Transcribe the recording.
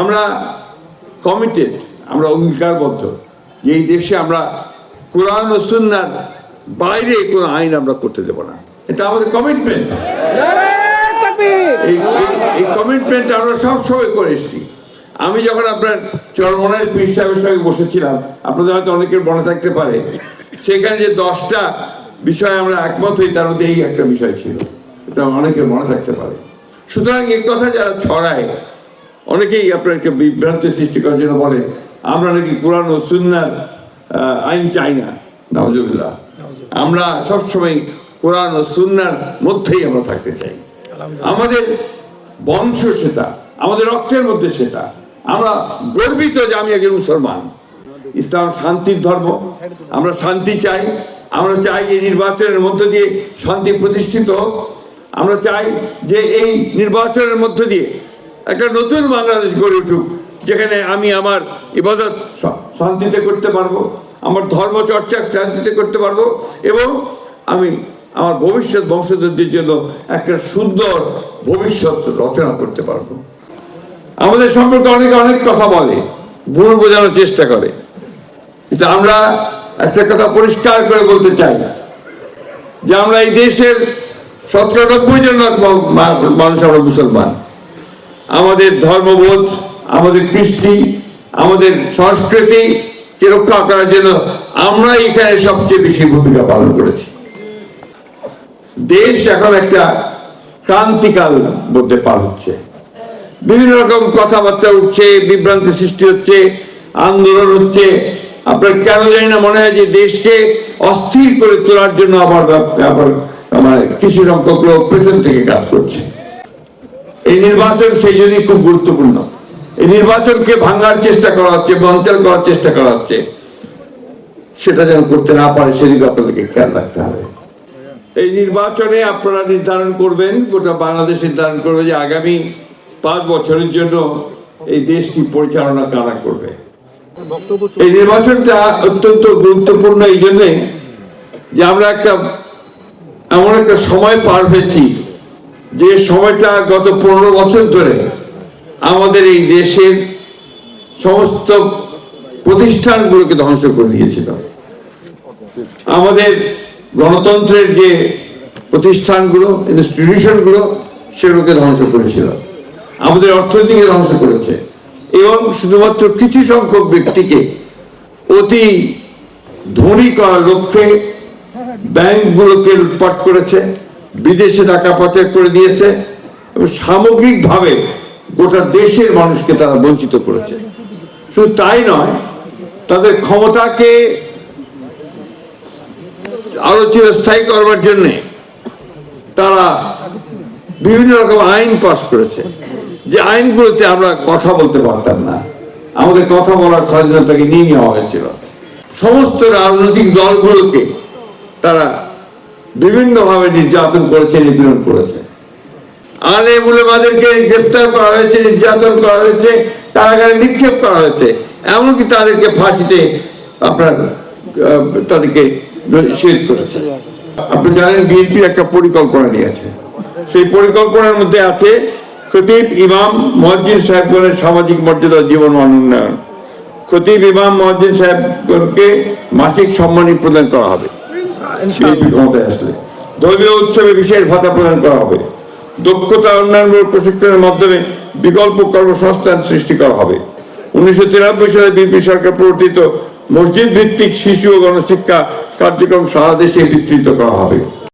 আমরা কমিটেড আমরা অঙ্গীকারবদ্ধ। যে এই দেশে আমরা কোরআন ও সুন্নার বাইরে কোনো আইন আমরা করতে দেব না। এটা আমাদের কমিটমেন্ট এই কমিটমেন্ট আমরা সব সময় করে এসেছি। আমি যখন আপনার চরমনের পীর সাহেবের সঙ্গে বসেছিলাম, আপনাদের হয়তো অনেকের মনে থাকতে পারে, সেখানে যে দশটা বিষয় আমরা একমত হই, তার মধ্যে এই একটা বিষয় ছিল। এটা অনেকের মনে থাকতে পারে। সুতরাং এই কথা যারা ছড়ায় অনেকেই আপনার একটা বিভ্রান্তি সৃষ্টি করার জন্য বলে আমরা নাকি কোরআন ও সুন্নার আইন চাই না। নজরুল্লাহ আমরা সবসময় কোরআন ও সুন্নার মধ্যেই আমরা থাকতে চাই। আমাদের বংশ সেটা আমাদের রক্তের মধ্যে সেটা। আমরা গর্বিত যে আমি একজন মুসলমান। ইসলাম শান্তির ধর্ম। আমরা শান্তি চাই। আমরা চাই এই নির্বাচনের মধ্য দিয়ে শান্তি প্রতিষ্ঠিত হোক। আমরা চাই যে এই নির্বাচনের মধ্য দিয়ে একটা নতুন বাংলাদেশ গড়ে উঠুক, যেখানে আমি আমার ইবাদত শান্তিতে করতে পারব, আমার ধর্ম চর্চা শান্তিতে করতে পারব, এবং আমি আমার ভবিষ্যৎ বংশধরদের জন্য একটা সুন্দর ভবিষ্যৎ রচনা করতে পারব। আমাদের সম্পর্কে অনেকে অনেক কথা বলে, ভুল বোঝানোর চেষ্টা করে। কিন্তু আমরা একটা কথা পরিষ্কার করে বলতে চাই, যে আমরা এই দেশের শতকরা নব্বই জন মানুষ আমরা মুসলমান। আমাদের ধর্মবোধ, আমাদের কৃষ্টি, আমাদের সংস্কৃতি কে রক্ষা করার জন্য আমরা এখানে সবচেয়ে বেশি ভূমিকা পালন করেছি। দেশ এখন একটা ক্রান্তিকাল মধ্যে পার হচ্ছে। বিভিন্ন রকম কথাবার্তা উঠছে, বিভ্রান্তি সৃষ্টি হচ্ছে, আন্দোলন হচ্ছে। আপনার কেন জানি না মনে হয় যে দেশকে অস্থির করে তোলার জন্য আবার আবার মানে কিছু সংখ্যক লোক পেছন থেকে কাজ করছে। এই নির্বাচন সেই জন্যই খুব গুরুত্বপূর্ণ। এই নির্বাচনকে ভাঙার চেষ্টা করা হচ্ছে বঞ্চন করার চেষ্টা করা হচ্ছে। সেটা যেন করতে না পারে, সেদিকে আপনাদেরকে খেয়াল রাখতে হবে। এই নির্বাচনে আপনারা নির্ধারণ করবেন, গোটা বাংলাদেশ নির্ধারণ করবে যে আগামী পাঁচ বছরের জন্য এই দেশটি পরিচালনা কারা করবে। এই নির্বাচনটা অত্যন্ত গুরুত্বপূর্ণ এই জন্যে যে আমরা একটা, এমন একটা সময় পার হয়েছি যে সময়টা গত পনেরো বছর ধরে আমাদের এই দেশের সমস্ত প্রতিষ্ঠানগুলোকে ধ্বংস করে দিয়েছিল। আমাদের গণতন্ত্রের যে প্রতিষ্ঠানগুলো ইনস্টিটিউশনগুলো সেগুলোকে ধ্বংস করেছিল। আমাদের অর্থনীতিকে ধ্বংস করেছে। এবং শুধুমাত্র কিছু সংখ্যক ব্যক্তিকে অতি ধনী করার লক্ষ্যে ব্যাংকগুলোকে লুটপাট করেছে। বিদেশে টাকা পাচার করে দিয়েছে এবং সামগ্রিকভাবে গোটা দেশের মানুষকে তারা বঞ্চিত করেছে। শুধু তাই নয়, তাদের ক্ষমতাকে আরও চিরস্থায়ী করবার জন্য তারা বিভিন্ন রকম আইন পাস করেছে। যে আইনগুলোতে আমরা কথা বলতে পারতাম না। আমাদের কথা বলার স্বাধীনতাকে নিয়ে নেওয়া হয়েছিল। সমস্ত রাজনৈতিক দলগুলোকে তারা বিভিন্নভাবে নির্যাতন করেছে, নিপীড়ন করেছে। আলে মুলেমাদেরকে গ্রেপ্তার করা হয়েছে, নির্যাতন করা হয়েছে, কারাগারে নিক্ষেপ করা হয়েছে। এমনকি তাদেরকে ফাঁসিতে আপনার তাদেরকে শহীদ করেছে। আপনি জানেন বিএনপির একটা পরিকল্পনা নিয়েছে। সেই পরিকল্পনার মধ্যে আছে খতিব ইমাম মসজিদ সাহেবগণের সামাজিক মর্যাদা জীবন উন্নয়ন। খতিব ইমাম মসজিদ সাহেবগণকে মাসিক সম্মানী প্রদান করা হবে। বিএনপি ধর্মীয় উৎসবে বিশেষ ভাতা প্রদান করা হবে। দক্ষতা উন্নয়নমূলক প্রশিক্ষণের মাধ্যমে বিকল্প কর্মসংস্থান সৃষ্টি করা হবে। উনিশশো তিরানব্বই সালে বিএনপি সরকার প্রবর্তিত মসজিদ ভিত্তিক শিশু ও গণশিক্ষা কার্যক্রম সারা দেশে বিস্তৃত করা হবে।